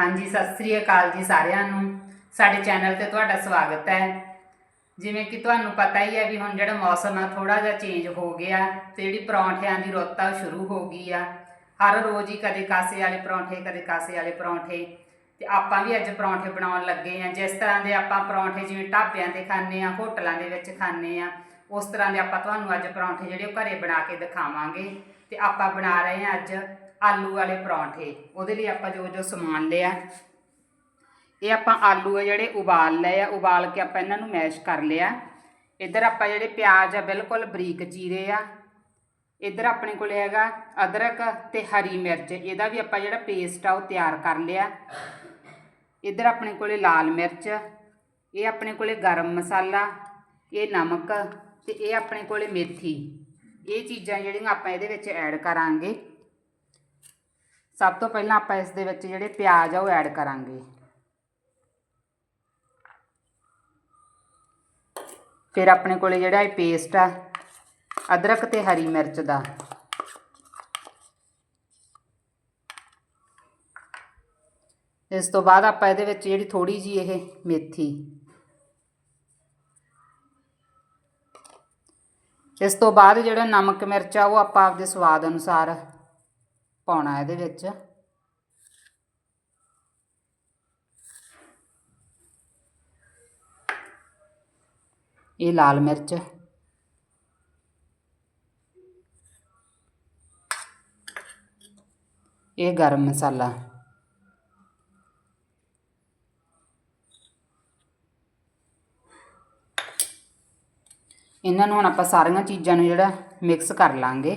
ਹਾਂਜੀ, ਸਤਿ ਸ੍ਰੀ ਅਕਾਲ ਜੀ ਸਾਰਿਆਂ ਨੂੰ। ਸਾਡੇ ਚੈਨਲ ਤੇ ਤੁਹਾਡਾ ਸਵਾਗਤ ਹੈ। ਜਿਵੇਂ ਕਿ ਤੁਹਾਨੂੰ ਪਤਾ ਹੀ ਹੈ ਵੀ ਹੁਣ ਜਿਹੜਾ ਮੌਸਮ ਆ ਥੋੜਾ ਜਿਹਾ ਚੇਂਜ ਹੋ ਗਿਆ ਤੇ ਜਿਹੜੀ ਪਰੌਂਠਿਆਂ ਦੀ ਰੁੱਤ ਆ, ਉਹ ਸ਼ੁਰੂ ਹੋ ਗਈ ਆ। ਹਰ ਰੋਜ਼ ਹੀ ਕਦੇ ਕਾਸੇ ਵਾਲੇ ਪਰੌਂਠੇ, ਕਦੇ ਕਾਸੇ ਵਾਲੇ ਪਰੌਂਠੇ। ਤੇ ਆਪਾਂ ਵੀ ਅੱਜ ਪਰੌਂਠੇ ਬਣਾਉਣ ਲੱਗੇ ਆ ਜਿਸ ਤਰ੍ਹਾਂ ਦੇ ਆਪਾਂ ਪਰੌਂਠੇ ਜਿਵੇਂ ਢਾਬਿਆਂ ਤੇ ਖਾਂਦੇ ਆ ਹੋਟਲਾਂ ਦੇ ਵਿੱਚ ਖਾਂਦੇ ਆ ਉਸ ਤਰ੍ਹਾਂ ਦੇ ਆਪਾਂ ਤੁਹਾਨੂੰ ਅੱਜ ਪਰੌਂਠੇ ਜਿਹੜੇ ਉਹ ਘਰੇ ਬਣਾ ਕੇ ਦਿਖਾਵਾਂਗੇ। ਤੇ ਆਪਾਂ ਬਣਾ ਰਹੇ ਆ ਅੱਜ ਆਲੂ ਵਾਲੇ ਪਰੌਂਠੇ, ਉਹਦੇ ਲਈ ਆਪਾਂ ਜੋ ਜੋ ਸਮਾਨ ਲਿਆ, ਇਹ ਆਪਾਂ ਆਲੂ ਆ ਜਿਹੜੇ ਉਬਾਲ ਲਏ ਆ, ਉਬਾਲ ਕੇ ਆਪਾਂ ਇਹਨਾਂ ਨੂੰ ਮੈਸ਼ ਕਰ ਲਿਆ। ਇੱਧਰ ਆਪਾਂ ਜਿਹੜੇ ਪਿਆਜ਼ ਆ, ਬਿਲਕੁਲ ਬਰੀਕ ਚੀਰੇ ਆ। ਇੱਧਰ ਆਪਣੇ ਕੋਲ ਹੈਗਾ ਅਦਰਕ ਤੇ ਹਰੀ ਮਿਰਚ, ਇਹਦਾ ਵੀ ਆਪਾਂ ਜਿਹੜਾ ਪੇਸਟ ਆ, ਉਹ ਤਿਆਰ ਕਰ ਲਿਆ। ਇੱਧਰ ਆਪਣੇ ਕੋਲੇ ਲਾਲ ਮਿਰਚ, ਇਹ ਆਪਣੇ ਕੋਲੇ ਗਰਮ ਮਸਾਲਾ, ਇਹ ਨਮਕ ਤੇ ਇਹ ਆਪਣੇ ਕੋਲੇ ਮੇਥੀ। ਇਹ ਚੀਜ਼ਾਂ ਜਿਹੜੀਆਂ ਆਪਾਂ ਇਹਦੇ ਵਿੱਚ ਐਡ ਕਰਾਂਗੇ। ਸਭ ਤੋਂ ਪਹਿਲਾਂ ਆਪਾਂ ਇਸ ਦੇ ਵਿੱਚ ਜਿਹੜੇ ਪਿਆਜ਼ ਆ ਉਹ ਐਡ ਕਰਾਂਗੇ। ਫਿਰ ਆਪਣੇ ਕੋਲੇ ਜਿਹੜਾ ਇਹ ਪੇਸਟ ਆ, ਅਦਰਕ ਤੇ ਹਰੀ ਮਿਰਚ ਦਾ। ਇਸ ਤੋਂ ਬਾਅਦ ਆਪਾਂ ਇਹਦੇ ਵਿੱਚ ਜਿਹੜੀ ਥੋੜੀ ਜੀ ਇਹ ਮੇਥੀ। ਇਸ ਤੋਂ ਬਾਅਦ ਜਿਹੜਾ ਨਮਕ ਮਿਰਚ ਆ, ਉਹ ਆਪਾਂ ਆਪਦੇ ਸਵਾਦ ਅਨੁਸਾਰ ਪਾਉਣਾ ਇਹਦੇ ਵਿੱਚ। ਇਹ ਲਾਲ ਮਿਰਚ। ਇਹ ਗਰਮ ਮਸਾਲਾ। ਇਹਨਾਂ ਨੂੰ ਹੁਣ ਆਪਾਂ ਸਾਰੀਆਂ ਚੀਜ਼ਾਂ ਨੂੰ ਜਿਹੜਾ ਮਿਕਸ ਕਰ ਲਾਂਗੇ।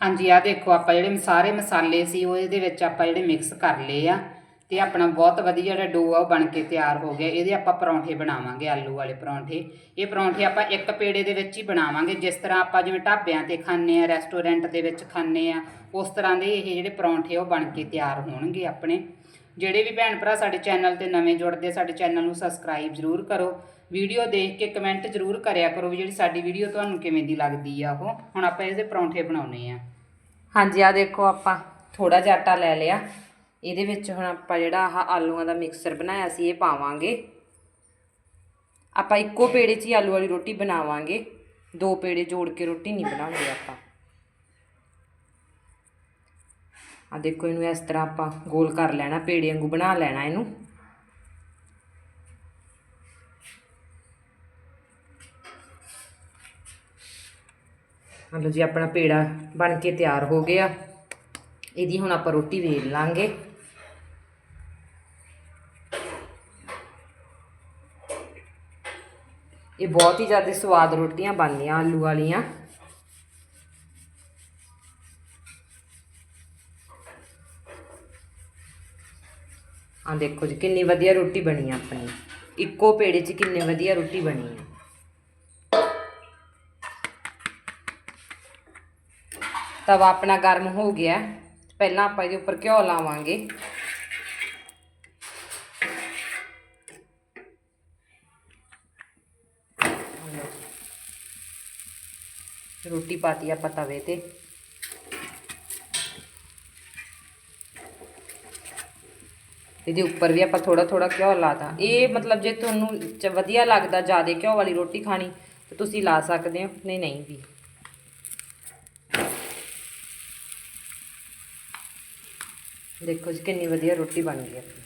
ਹਾਂਜੀ ਆ ਦੇਖੋ, ਆਪਾਂ ਜਿਹੜੇ ਸਾਰੇ ਮਸਾਲੇ ਸੀ, ਉਹ ਇਹਦੇ ਵਿੱਚ ਆਪਾਂ ਜਿਹੜੇ ਮਿਕਸ ਕਰ ਲਏ ਆ ਤੇ ਆਪਣਾ ਬਹੁਤ ਵਧੀਆ ਜਿਹੜਾ ਡੋ ਆ, ਉਹ ਬਣ ਕੇ ਤਿਆਰ ਹੋ ਗਿਆ। ਇਹਦੇ ਆਪਾਂ ਪਰੌਂਠੇ ਬਣਾਵਾਂਗੇ, ਆਲੂ ਵਾਲੇ ਪਰੌਂਠੇ। ਇਹ ਪਰੌਂਠੇ ਆਪਾਂ ਇੱਕ ਪੇੜੇ ਦੇ ਵਿੱਚ ਹੀ ਬਣਾਵਾਂਗੇ। ਜਿਸ ਤਰ੍ਹਾਂ ਆਪਾਂ ਜਿਵੇਂ ਢਾਬਿਆਂ ਤੇ ਖਾਂਦੇ ਆ ਰੈਸਟੋਰੈਂਟ ਦੇ ਵਿੱਚ ਖਾਂਦੇ ਆ, ਉਸ ਤਰ੍ਹਾਂ ਦੇ ਇਹ ਜਿਹੜੇ ਪਰੌਂਠੇ ਉਹ ਬਣ ਕੇ ਤਿਆਰ ਹੋਣਗੇ ਆਪਣੇ। ਜਿਹੜੇ ਵੀ ਭੈਣ ਭਰਾ ਸਾਡੇ ਚੈਨਲ ਤੇ ਨਵੇਂ ਜੁੜਦੇ ਸਾਡੇ ਚੈਨਲ ਨੂੰ ਸਬਸਕ੍ਰਾਈਬ ਜ਼ਰੂਰ ਕਰੋ। ਵੀਡੀਓ ਦੇਖ ਕੇ ਕਮੈਂਟ ਜ਼ਰੂਰ ਕਰਿਆ ਕਰੋ ਵੀ ਜਿਹੜੀ ਸਾਡੀ ਵੀਡੀਓ ਤੁਹਾਨੂੰ ਕਿਵੇਂ ਦੀ ਲੱਗਦੀ ਆ ਉਹ। ਹੁਣ ਆਪਾਂ ਇਹਦੇ ਪਰੌਂਠੇ ਬਣਾਉਣੇ ਆ। ਹਾਂਜੀ ਆ ਦੇਖੋ ਆਪਾਂ ਥੋੜਾ ਜਿਹਾ ਆਟਾ ਲੈ ਲਿਆ। ਇਹਦੇ ਵਿੱਚ ਹੁਣ ਆਪਾਂ ਜਿਹੜਾ ਆਹ ਆਲੂਆਂ ਦਾ ਮਿਕਸਚਰ ਬਣਾਇਆ ਸੀ, ਇਹ ਪਾਵਾਂਗੇ। ਆਪਾਂ ਇੱਕੋ ਪੇੜੇ 'ਚ ਹੀ ਆਲੂ ਵਾਲੀ ਰੋਟੀ ਬਣਾਵਾਂਗੇ। ਦੋ ਪੇੜੇ ਜੋੜ ਕੇ ਰੋਟੀ ਨਹੀਂ ਬਣਾਉਂਦੇ ਆਪਾਂ। ਆ ਦੇਖੋ ਇਹਨੂੰ ਇਸ ਤਰ੍ਹਾਂ ਆਪਾਂ ਗੋਲ ਕਰ ਲੈਣਾ, ਪੇੜੇ ਵਾਂਗੂ ਬਣਾ ਲੈਣਾ ਇਹਨੂੰ। ਮਤਲਬ ਜੀ ਆਪਣਾ ਪੇੜਾ ਬਣ ਕੇ ਤਿਆਰ ਹੋ ਗਿਆ। ਇਹਦੀ ਹੁਣ ਆਪਾਂ ਰੋਟੀ ਵੇਲ ਲਾਂਗੇ। ਇਹ ਬਹੁਤ ਹੀ ਜ਼ਿਆਦਾ ਸਵਾਦ ਰੋਟੀਆਂ ਬਣਦੀਆਂ ਆਲੂ ਵਾਲੀਆਂ। ਆ ਦੇਖੋ ਜੀ, ਕਿੰਨੀ ਵਧੀਆ ਰੋਟੀ ਬਣੀ ਆ ਆਪਣੀ। ਇੱਕੋ ਪੇੜੇ 'ਚ ਕਿੰਨੀ ਵਧੀਆ ਰੋਟੀ ਬਣੀ ਆ। ਤਵਾ ਆਪਣਾ ਗਰਮ ਹੋ ਗਿਆ। ਪਹਿਲਾਂ ਆਪਾਂ ਇਹਦੇ ਉੱਪਰ ਘਿਓ ਲਾਵਾਂਗੇ। ਰੋਟੀ ਪਾਤੀ ਆਪਾਂ ਤਵੇ ਤੇ। ਇਹਦੇ ਉੱਪਰ ਵੀ ਆਪਾਂ ਥੋੜਾ ਥੋੜਾ ਘਿਓ ਲਾਤਾ ਇਹ ਮਤਲਬ ਜੇ ਤੁਹਾਨੂੰ ਵਧੀਆ ਲੱਗਦਾ ਜ਼ਿਆਦਾ ਘਿਓ ਵਾਲੀ ਰੋਟੀ ਖਾਣੀ, ਤਾਂ ਤੁਸੀਂ ਲਾ ਸਕਦੇ ਹੋ, ਨਹੀਂ ਨਹੀਂ ਵੀ। ਦੇਖੋ ਜੀ, ਕਿੰਨੀ ਵਧੀਆ ਰੋਟੀ ਬਣ ਗਈ ਆਪਣੀ।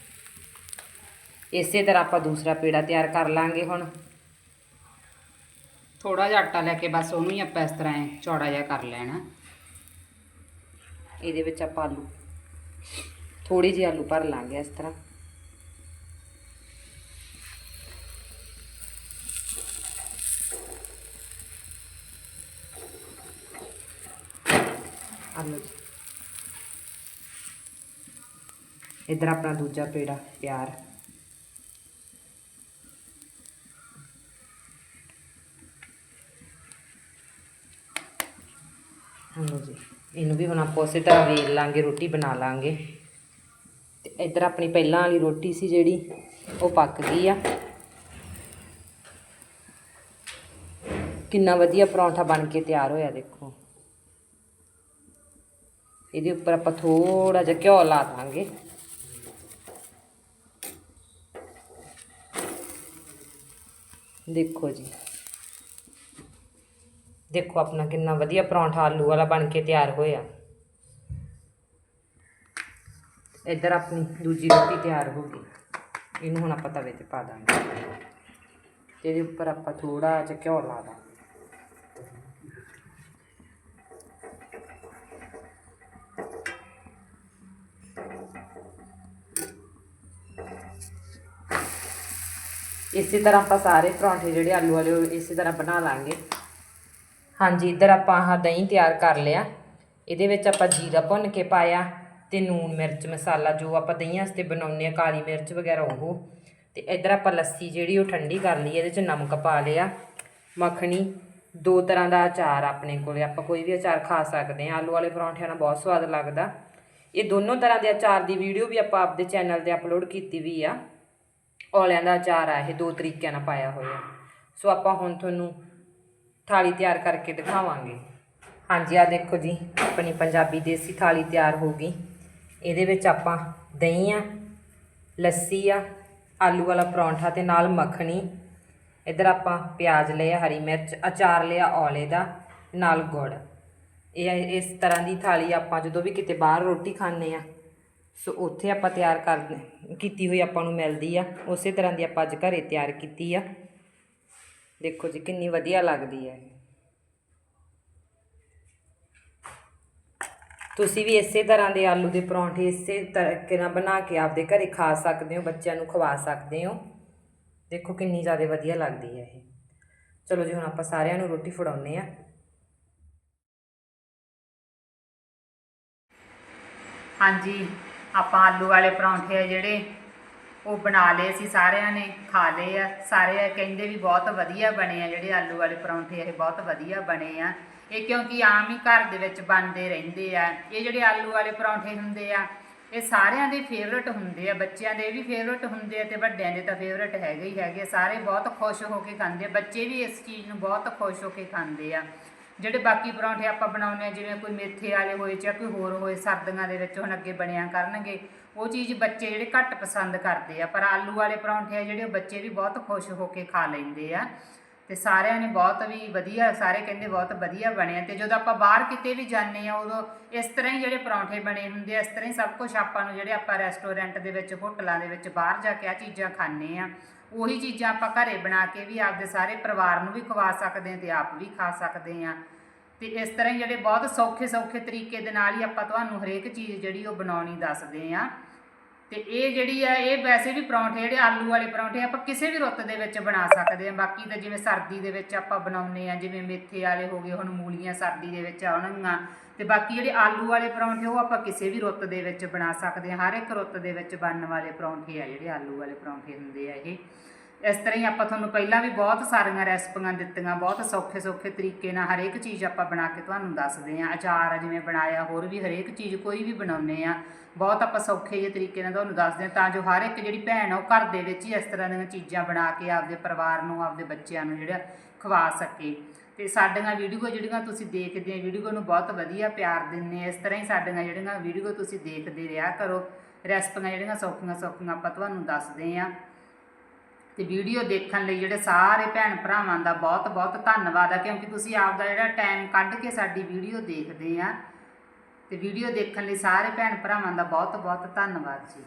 ਇਸੇ ਤਰ੍ਹਾਂ ਆਪਾਂ ਦੂਸਰਾ ਪੇੜਾ ਤਿਆਰ ਕਰ ਲਾਂਗੇ ਹੁਣ। ਥੋੜਾ ਜਿਹਾ ਆਟਾ ਲੈ ਕੇ ਬਸ ਉਹਨੂੰ ਹੀ ਆਪਾਂ ਇਸ ਤਰ੍ਹਾਂ ਚੌੜਾ ਜਿਹਾ ਕਰ ਲੈਣਾ। ਇਹਦੇ ਵਿੱਚ ਆਪਾਂ ਆਲੂ ਥੋੜੀ ਜਿਹੇ ਆਲੂ ਭਰ ਲਾਂਗੇ ਇਸ ਤਰ੍ਹਾਂ ਆਲੂ ਇਧਰ ਆਪਣਾ ਦੂਜਾ ਪੇੜਾ, ਪਿਆਰ। ਹਾਂ ਜੀ, ਇਹਨੂੰ ਵੀ ਹੁਣ ਆਪਾਂ ਉਸੇ ਤਰ੍ਹਾਂ ਵੇਲ ਲਾਂਗੇ, ਰੋਟੀ ਬਣਾ ਲਾਂਗੇ। ਤੇ ਇੱਧਰ ਆਪਣੀ ਪਹਿਲਾਂ ਵਾਲੀ ਰੋਟੀ ਸੀ ਜਿਹੜੀ, ਉਹ ਪੱਕ ਗਈ ਆ। ਕਿੰਨਾ ਵਧੀਆ ਪਰੌਂਠਾ ਬਣ ਕੇ ਤਿਆਰ ਹੋਇਆ, ਦੇਖੋ। ਇਹਦੇ ਉੱਪਰ ਆਪਾਂ ਥੋੜਾ ਜਿਹਾ ਘਿਓ ਲਾ ਦਾਂਗੇ। ਦੇਖੋ ਜੀ। ਦੇਖੋ ਆਪਣਾ ਕਿੰਨਾ ਵਧੀਆ ਪਰੌਂਠਾ ਆਲੂ ਵਾਲਾ ਬਣ ਕੇ ਤਿਆਰ ਹੋਇਆ। ਇੱਧਰ ਆਪਣੀ ਦੂਜੀ ਰੋਟੀ ਤਿਆਰ ਹੋ ਗਈ। ਇਹਨੂੰ ਹੁਣ ਆਪਾਂ ਤਵੇ ਤੇ ਪਾ ਦਾਂਗੇ। ਤੇ ਇਹਦੇ ਉੱਪਰ ਆਪਾਂ ਥੋੜਾ ਜਿਹਾ ਘਿਓ ਲਾ ਦਾਂਗੇ। ਇਸੇ ਤਰ੍ਹਾਂ ਆਪਾਂ ਸਾਰੇ ਪਰੌਂਠੇ ਜਿਹੜੇ ਆਲੂ ਵਾਲੇ, ਉਹ ਇਸੇ ਤਰ੍ਹਾਂ ਬਣਾ ਲਾਂਗੇ। ਹਾਂਜੀ, ਇੱਧਰ ਆਪਾਂ ਆਹ ਦਹੀਂ ਤਿਆਰ ਕਰ ਲਿਆ। ਇਹਦੇ ਵਿੱਚ ਆਪਾਂ ਜੀਰਾ ਭੁੰਨ ਕੇ ਪਾਇਆ ਤੇ ਨੂਨ ਮਿਰਚ ਮਸਾਲਾ ਜੋ ਆਪਾਂ ਦਹੀਂ ਵਾਸਤੇ ਬਣਾਉਂਦੇ ਆ ਕਾਲੀ ਮਿਰਚ ਵਗੈਰਾ ਉਹ। ਤੇ ਇੱਧਰ ਆਪਾਂ ਲੱਸੀ ਜਿਹੜੀ ਉਹ ਠੰਡੀ ਕਰ ਲਈ, ਇਹਦੇ ਚ ਨਮਕ ਪਾ ਲਿਆ। ਮੱਖਣੀ, ਦੋ ਤਰ੍ਹਾਂ ਦਾ ਅਚਾਰ ਆਪਣੇ ਕੋਲੇ। ਆਪਾਂ ਕੋਈ ਵੀ ਅਚਾਰ ਖਾ ਸਕਦੇ ਆ ਆਲੂ ਵਾਲੇ ਪਰੌਂਠਿਆਂ ਨਾਲ ਬਹੁਤ ਸਵਾਦ ਲੱਗਦਾ। ਇਹ ਦੋਨੋਂ ਤਰ੍ਹਾਂ ਦੇ ਅਚਾਰ ਦੀ ਵੀਡੀਓ ਵੀ ਆਪਾਂ ਆਪਦੇ ਚੈਨਲ ਤੇ ਅਪਲੋਡ ਕੀਤੀ ਵੀ ਆ। ਔਲਿਆਂ ਦਾ ਅਚਾਰ ਆ, ਇਹ ਦੋ ਤਰੀਕਿਆਂ ਨਾਲ ਪਾਇਆ ਹੋਇਆ। ਸੋ ਆਪਾਂ ਹੁਣ ਤੁਹਾਨੂੰ ਥਾਲੀ ਤਿਆਰ ਕਰਕੇ ਦਿਖਾਵਾਂਗੇ। ਹਾਂਜੀ ਆ ਦੇਖੋ ਜੀ, ਆਪਣੀ ਪੰਜਾਬੀ ਦੇਸੀ ਥਾਲੀ ਤਿਆਰ ਹੋ ਗਈ। ਇਹਦੇ ਵਿੱਚ ਆਪਾਂ ਦਹੀਂ ਆ, ਲੱਸੀ ਆ, ਆਲੂ ਵਾਲਾ ਪਰੌਂਠਾ ਤੇ ਨਾਲ ਮੱਖਣੀ। ਇੱਧਰ ਆਪਾਂ ਪਿਆਜ਼ ਲਿਆ, ਹਰੀ ਮਿਰਚ, ਅਚਾਰ ਲਿਆ, ਔਲੇ ਦਾ, ਨਾਲ ਗੁੜ। ਇਹ ਇਸ ਤਰ੍ਹਾਂ ਦੀ ਥਾਲੀ ਆਪਾਂ ਜਦੋਂ ਵੀ ਕਿਤੇ ਬਾਹਰ ਰੋਟੀ ਖਾਂਦੇ ਆ ਸੋ ਉੱਥੇ ਆਪਾਂ ਤਿਆਰ ਕਰ ਕੀਤੀ ਹੋਈ ਆਪਾਂ ਨੂੰ ਮਿਲਦੀ ਆ। ਉਸੇ ਤਰ੍ਹਾਂ ਦੀ ਆਪਾਂ ਅੱਜ ਘਰੇ ਤਿਆਰ ਕੀਤੀ ਆ। ਦੇਖੋ ਜੀ ਕਿੰਨੀ ਵਧੀਆ ਲੱਗਦੀ ਹੈ ਤੁਸੀਂ ਵੀ ਇਸੇ ਤਰ੍ਹਾਂ ਦੇ ਆਲੂ ਦੇ ਪਰੌਂਠੇ ਇਸੇ ਤਰੀਕੇ ਨਾਲ ਬਣਾ ਕੇ ਆਪਦੇ ਘਰੇ ਖਾ ਸਕਦੇ ਹੋ, ਬੱਚਿਆਂ ਨੂੰ ਖਵਾ ਸਕਦੇ ਹੋ। ਦੇਖੋ ਕਿੰਨੀ ਜ਼ਿਆਦਾ ਵਧੀਆ ਲੱਗਦੀ ਹੈ ਇਹ। ਚਲੋ ਜੀ ਹੁਣ ਆਪਾਂ ਸਾਰਿਆਂ ਨੂੰ ਰੋਟੀ ਫੜਾਉਨੇ ਆ। ਹਾਂਜੀ। ਆਪਾਂ ਆਲੂ ਵਾਲੇ ਪਰੌਂਠੇ ਆ ਜਿਹੜੇ, ਉਹ ਬਣਾ ਲਏ ਸੀ ਸਾਰਿਆਂ ਨੇ, ਖਾ ਲਏ ਆ। ਸਾਰੇ ਕਹਿੰਦੇ ਵੀ ਬਹੁਤ ਵਧੀਆ ਬਣੇ ਆ ਜਿਹੜੇ ਆਲੂ ਵਾਲੇ ਪਰੌਂਠੇ, ਇਹ ਬਹੁਤ ਵਧੀਆ ਬਣੇ ਆ। ਇਹ ਕਿਉਂਕਿ ਆਮ ਹੀ ਘਰ ਦੇ ਵਿੱਚ ਬਣਦੇ ਰਹਿੰਦੇ ਆ। ਇਹ ਜਿਹੜੇ ਆਲੂ ਵਾਲੇ ਪਰੌਂਠੇ ਹੁੰਦੇ ਆ, ਇਹ ਸਾਰਿਆਂ ਦੇ ਫੇਵਰਟ ਹੁੰਦੇ ਆ। ਬੱਚਿਆਂ ਦੇ ਵੀ ਫੇਵਰਟ ਹੁੰਦੇ ਆ ਤੇ ਵੱਡਿਆਂ ਦੇ ਤਾਂ ਫੇਵਰਟ ਹੈਗੇ ਹੀ ਹੈਗੇ ਸਾਰੇ ਬਹੁਤ ਖੁਸ਼ ਹੋ ਕੇ ਖਾਂਦੇ ਆ। ਬੱਚੇ ਵੀ ਇਸ ਚੀਜ਼ ਨੂੰ ਬਹੁਤ ਖੁਸ਼ ਹੋ ਕੇ ਖਾਂਦੇ ਆ। ਜਿਹੜੇ ਬਾਕੀ ਪਰੌਂਠੇ ਆਪਾਂ ਬਣਾਉਂਦੇ ਆ ਜਿਵੇਂ ਕੋਈ ਮੇਥੇ ਵਾਲੇ ਹੋਏ ਜਾਂ ਕੋਈ ਹੋਰ ਹੋਏ, ਸਰਦੀਆਂ ਦੇ ਵਿੱਚ ਹੁਣ ਅੱਗੇ ਬਣਿਆ ਕਰਨਗੇ, ਉਹ ਚੀਜ਼ ਬੱਚੇ ਜਿਹੜੇ ਘੱਟ ਪਸੰਦ ਕਰਦੇ ਆ, ਪਰ ਆਲੂ ਵਾਲੇ ਪਰੌਂਠੇ ਆ ਜਿਹੜੇ ਉਹ ਬੱਚੇ ਵੀ ਬਹੁਤ ਖੁਸ਼ ਹੋ ਕੇ ਖਾ ਲੈਂਦੇ ਆ ਤੇ ਸਾਰਿਆਂ ਨੇ ਬਹੁਤ ਵੀ ਵਧੀਆ, ਸਾਰੇ ਕਹਿੰਦੇ ਬਹੁਤ ਵਧੀਆ ਬਣਿਆ ਆ ਤੇ ਜਦੋਂ ਆਪਾਂ ਬਾਹਰ ਕਿਤੇ ਵੀ ਜਾਂਦੇ ਆ ਉਦੋਂ ਇਸ ਤਰ੍ਹਾਂ ਹੀ ਜਿਹੜੇ ਪਰੌਂਠੇ ਬਣੇ ਹੁੰਦੇ ਆ, ਇਸ ਤਰ੍ਹਾਂ ਹੀ ਸਭ ਕੁਝ ਆਪਾਂ ਨੂੰ ਜਿਹੜੇ ਆਪਾਂ ਰੈਸਟੋਰੈਂਟ ਦੇ ਵਿੱਚ, ਹੋਟਲਾਂ ਦੇ ਵਿੱਚ ਬਾਹਰ ਜਾ ਕੇ ਆ ਚੀਜ਼ਾਂ ਖਾਂਦੇ ਆ। ਉਹੀ ਚੀਜ਼ਾਂ ਆਪਾਂ ਘਰੇ ਬਣਾ ਕੇ ਵੀ ਆਪਦੇ ਸਾਰੇ ਪਰਿਵਾਰ ਨੂੰ ਵੀ ਖਵਾ ਸਕਦੇ ਹਾਂ ਤੇ ਆਪ ਵੀ ਖਾ ਸਕਦੇ ਹਾਂ। ਤੇ ਇਸ ਤਰ੍ਹਾਂ ਹੀ ਜਿਹੜੇ ਬਹੁਤ ਸੌਖੇ ਸੌਖੇ ਤਰੀਕੇ ਦੇ ਨਾਲ ਹੀ ਆਪਾਂ ਤੁਹਾਨੂੰ ਹਰੇਕ ਚੀਜ਼ ਜਿਹੜੀ ਉਹ ਬਣਾਉਣੀ ਦੱਸਦੇ ਆ ਤੇ ਇਹ ਜਿਹੜੀ ਆ, ਇਹ ਵੈਸੇ ਵੀ ਪਰੌਂਠੇ, ਜਿਹੜੇ ਆਲੂ ਵਾਲੇ ਪਰੌਂਠੇ ਆਪਾਂ ਕਿਸੇ ਵੀ ਰੁੱਤ ਦੇ ਵਿੱਚ ਬਣਾ ਸਕਦੇ ਆ ਬਾਕੀ ਤਾਂ ਜਿਵੇਂ ਸਰਦੀ ਦੇ ਵਿੱਚ ਆਪਾਂ ਬਣਾਉਨੇ ਆ ਜਿਵੇਂ ਮੇਥੇ ਵਾਲੇ ਹੋ ਗਏ, ਹੁਣ ਮੂਲੀਆਂ ਸਰਦੀ ਦੇ ਵਿੱਚ ਆਉਣਗੀਆਂ ਤੇ ਬਾਕੀ ਜਿਹੜੇ ਆਲੂ ਵਾਲੇ ਪਰੌਂਠੇ, ਉਹ ਆਪਾਂ ਕਿਸੇ ਵੀ ਰੁੱਤ ਦੇ ਵਿੱਚ ਬਣਾ ਸਕਦੇ ਆ ਹਰ ਇੱਕ ਰੁੱਤ ਦੇ ਵਿੱਚ ਬਣਨ ਵਾਲੇ ਪਰੌਂਠੇ ਆ ਜਿਹੜੇ ਆਲੂ ਵਾਲੇ ਪਰੌਂਠੇ ਹੁੰਦੇ ਆ ਇਹ। ਇਸ ਤਰ੍ਹਾਂ ਹੀ ਆਪਾਂ ਤੁਹਾਨੂੰ ਪਹਿਲਾਂ ਵੀ ਬਹੁਤ ਸਾਰੀਆਂ ਰੈਸਪੀਆਂ ਦਿੱਤੀਆਂ, ਬਹੁਤ ਸੌਖੇ ਸੌਖੇ ਤਰੀਕੇ ਨਾਲ ਹਰੇਕ ਚੀਜ਼ ਆਪਾਂ ਬਣਾ ਕੇ ਤੁਹਾਨੂੰ ਦੱਸਦੇ ਆ ਅਚਾਰ ਜਿਵੇਂ ਬਣਾਇਆ, ਹੋਰ ਵੀ ਹਰੇਕ ਚੀਜ਼ ਕੋਈ ਵੀ ਬਣਾਉਨੇ ਆ ਬਹੁਤ ਆਪਾਂ ਸੌਖੇ ਜਿਹੇ ਤਰੀਕੇ ਨਾਲ ਤੁਹਾਨੂੰ ਦੱਸਦੇ ਆ ਤਾਂ ਜੋ ਹਰ ਇੱਕ ਜਿਹੜੀ ਭੈਣ ਆ ਉਹ ਘਰ ਦੇ ਵਿੱਚ ਹੀ ਇਸ ਤਰ੍ਹਾਂ ਦੀਆਂ ਚੀਜ਼ਾਂ ਬਣਾ ਕੇ ਆਪਦੇ ਪਰਿਵਾਰ ਨੂੰ, ਆਪਦੇ ਬੱਚਿਆਂ ਨੂੰ ਜਿਹੜਾ ਖਵਾ ਸਕੇ। ਤੇ ਸਾਡੀਆਂ ਵੀਡੀਓ ਜਿਹੜੀਆਂ ਤੁਸੀਂ ਦੇਖਦੇ ਆ ਵੀਡੀਓ ਨੂੰ ਬਹੁਤ ਵਧੀਆ ਪਿਆਰ ਦਿੰਦੇ ਆ ਇਸ ਤਰ੍ਹਾਂ ਹੀ ਸਾਡੀਆਂ ਜਿਹੜੀਆਂ ਵੀਡੀਓ ਤੁਸੀਂ ਦੇਖਦੇ ਰਿਹਾ ਕਰੋ। ਰੈਸਪੀਆਂ ਜਿਹੜੀਆਂ ਸੌਖੀਆਂ ਸੌਖੀਆਂ ਆਪਾਂ ਤੁਹਾਨੂੰ ਦੱਸਦੇ ਆ ਤੇ ਵੀਡੀਓ ਦੇਖਣ ਲਈ ਜਿਹੜੇ ਸਾਰੇ ਭੈਣ ਭਰਾਵਾਂ ਦਾ ਬਹੁਤ ਬਹੁਤ ਧੰਨਵਾਦ ਆ, ਕਿਉਂਕਿ ਤੁਸੀਂ ਆਪ ਦਾ ਜਿਹੜਾ ਟਾਈਮ ਕੱਢ ਕੇ ਸਾਡੀ ਵੀਡੀਓ ਦੇਖਦੇ ਆ। ਤੇ ਵੀਡੀਓ ਦੇਖਣ ਲਈ ਸਾਰੇ ਭੈਣ ਭਰਾਵਾਂ ਦਾ ਬਹੁਤ ਬਹੁਤ ਧੰਨਵਾਦ ਜੀ।